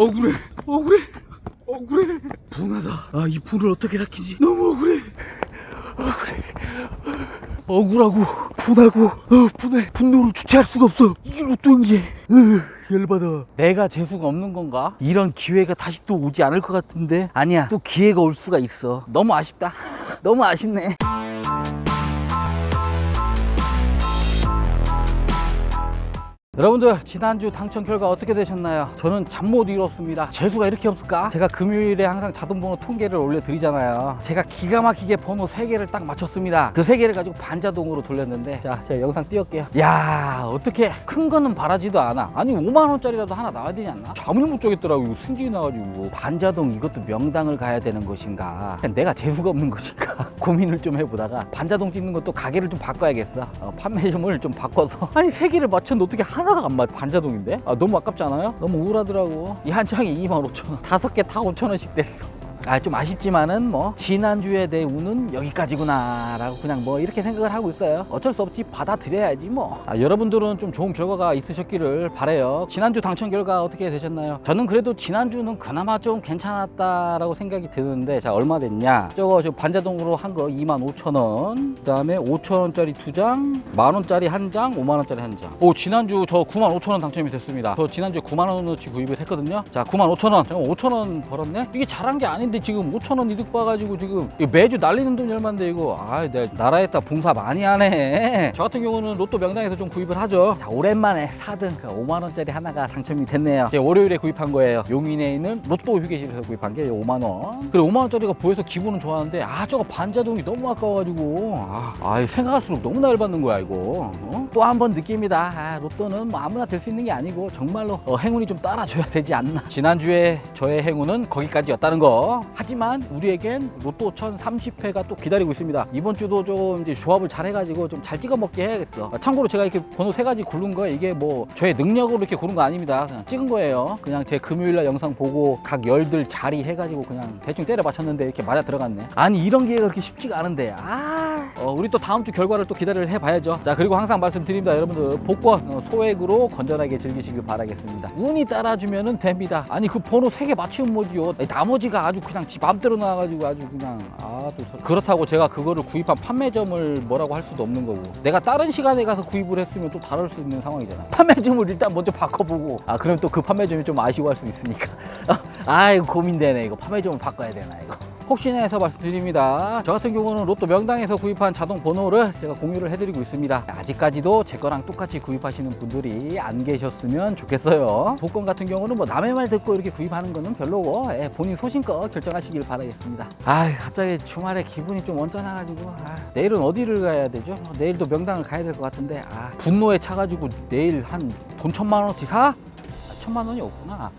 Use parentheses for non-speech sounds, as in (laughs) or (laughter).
억울해. 억울해. 억울해. 분하다. 아이 분을 어떻게 삭히지? 너무 억울해. 억울해. 억울하고 분하고 어 분해. 분노를 주체할 수가 없어. 이게 으, 열받아. 내가 재수가 없는 건가? 이런 기회가 다시 또 오지 않을 것 같은데? 아니야. 또 기회가 올 수가 있어. 너무 아쉽다. (laughs) 너무 아쉽네 여러분들 지난주 당첨 결과 어떻게 되셨나요? 저는 잠 못 이뤘습니다. 재수가 이렇게 없을까? 제가 금요일에 항상 자동번호 통계를 올려드리잖아요. 제가 기가 막히게 번호 3개를 딱 맞췄습니다. 그 3개를 가지고 반자동으로 돌렸는데 자 제가 영상 띄울게요. 야 어떻게? 큰 거는 바라지도 않아. 아니 5만원짜리라도 하나 나와야 되지 않나? 잠을 못 자겠더라고 이거 승진이 나가지고. 반자동 이것도 명당을 가야 되는 것인가? 내가 재수가 없는 것인가? (laughs) 고민을 좀 해보다가 반자동 찍는 것도 가게를 좀 바꿔야겠어. 어, 판매점을 좀 바꿔서. (laughs) 아니 3개를 맞췄는데 어떻게 하나 가 안 맞아 반자동인데? 아 너무 아깝지 않아요? 너무 우울하더라고 이 한 장에 25,000원 다섯 개 다 5,000원씩 됐어 아 좀 아쉽지만은 뭐 지난주에 내 운은 여기까지구나 라고 그냥 뭐 이렇게 생각을 하고 있어요. 어쩔 수 없지 받아들여야지 뭐. 아, 여러분들은 좀 좋은 결과가 있으셨기를 바래요. 지난주 당첨 결과 어떻게 되셨나요? 저는 그래도 지난주는 그나마 좀 괜찮았다라고 생각이 드는데 자 얼마 됐냐? 저거 저 반자동으로 한 거 25,000원. 그 다음에 5,000원짜리 두 장 만 원짜리 한 장 5만 원짜리 한 장 오 지난주 저 95,000원 당첨이 됐습니다. 저 지난주에 9만 원어치 구입을 했거든요. 자 95,000원. 잠깐 5,000원 벌었네? 이게 잘한 게 아닌데 지금 5,000원 이득 봐가지고 지금 매주 날리는 돈이 얼만데 이거? 아 내가 나라에다 봉사 많이 하네. (laughs) 저 같은 경우는 로또 명당에서 좀 구입을 하죠. 자 오랜만에 4등 5만 원짜리 하나가 당첨이 됐네요. 제가 월요일에 구입한 거예요. 용인에 있는 로또 휴게실에서 구입한 게 5만 원. 그래 5만 원짜리가 보여서 기분은 좋았는데 아 저거 반자동이 너무 아까워가지고. 아, 아 생각할수록 너무나 열받는 거야 이거. 어? 또한 번 느낍니다. 아, 로또는 뭐 아무나 될 수 있는 게 아니고 정말로 어, 행운이 좀 따라줘야 되지 않나. 지난주에 저의 행운은 거기까지였다는 거 하지만 우리에겐 로또 1030회가 또 기다리고 있습니다. 이번 주도 좀 이제 조합을 잘 해가지고 좀 잘 찍어 먹게 해야겠어. 아, 참고로 제가 이렇게 번호 세 가지 고른 거 이게 뭐 저의 능력으로 이렇게 고른 거 아닙니다. 그냥 찍은 거예요. 그냥 제 금요일날 영상 보고 각 열들 자리 해가지고 그냥 대충 때려 맞췄는데 이렇게 맞아 들어갔네. 아니 이런 기회가 그렇게 쉽지가 않은데. 아. 어, 우리 또 다음 주 결과를 또 기대를 해봐야죠. 자 그리고 항상 말씀드립니다. 여러분들 복권 어, 소액으로 건전하게 즐기시길 바라겠습니다. 운이 따라주면은 됩니다. 아니 그 번호 세 개 맞추면 뭐지요? 나머지가 아주 그냥 지 맘대로 나와가지고 아주 그냥 아또 그렇다고 제가 그거를 구입한 판매점을 뭐라고 할 수도 없는 거고. 내가 다른 시간에 가서 구입을 했으면 또 다를 수 있는 상황이잖아. (laughs) 판매점을 일단 먼저 바꿔보고 아 그럼 또 그 판매점이 좀 아쉬워할 수 있으니까. (laughs) 아 이거 고민되네. 이거 판매점을 바꿔야 되나 이거 혹시나 해서 말씀드립니다. 저 같은 경우는 로또 명당에서 구입한 자동 번호를 제가 공유를 해드리고 있습니다. 아직까지도 제 거랑 똑같이 구입하시는 분들이 안 계셨으면 좋겠어요. 복권 같은 경우는 뭐 남의 말 듣고 이렇게 구입하는 거는 별로고 예, 본인 소신껏 결정하시길 바라겠습니다. 아 갑자기 주말에 기분이 좀 언짢아가지고 아, 내일은 어디를 가야 되죠? 내일도 명당을 가야 될 것 같은데 아, 분노에 차가지고 내일 한 돈 천만 원어치 사? 아, 천만 원이 없구나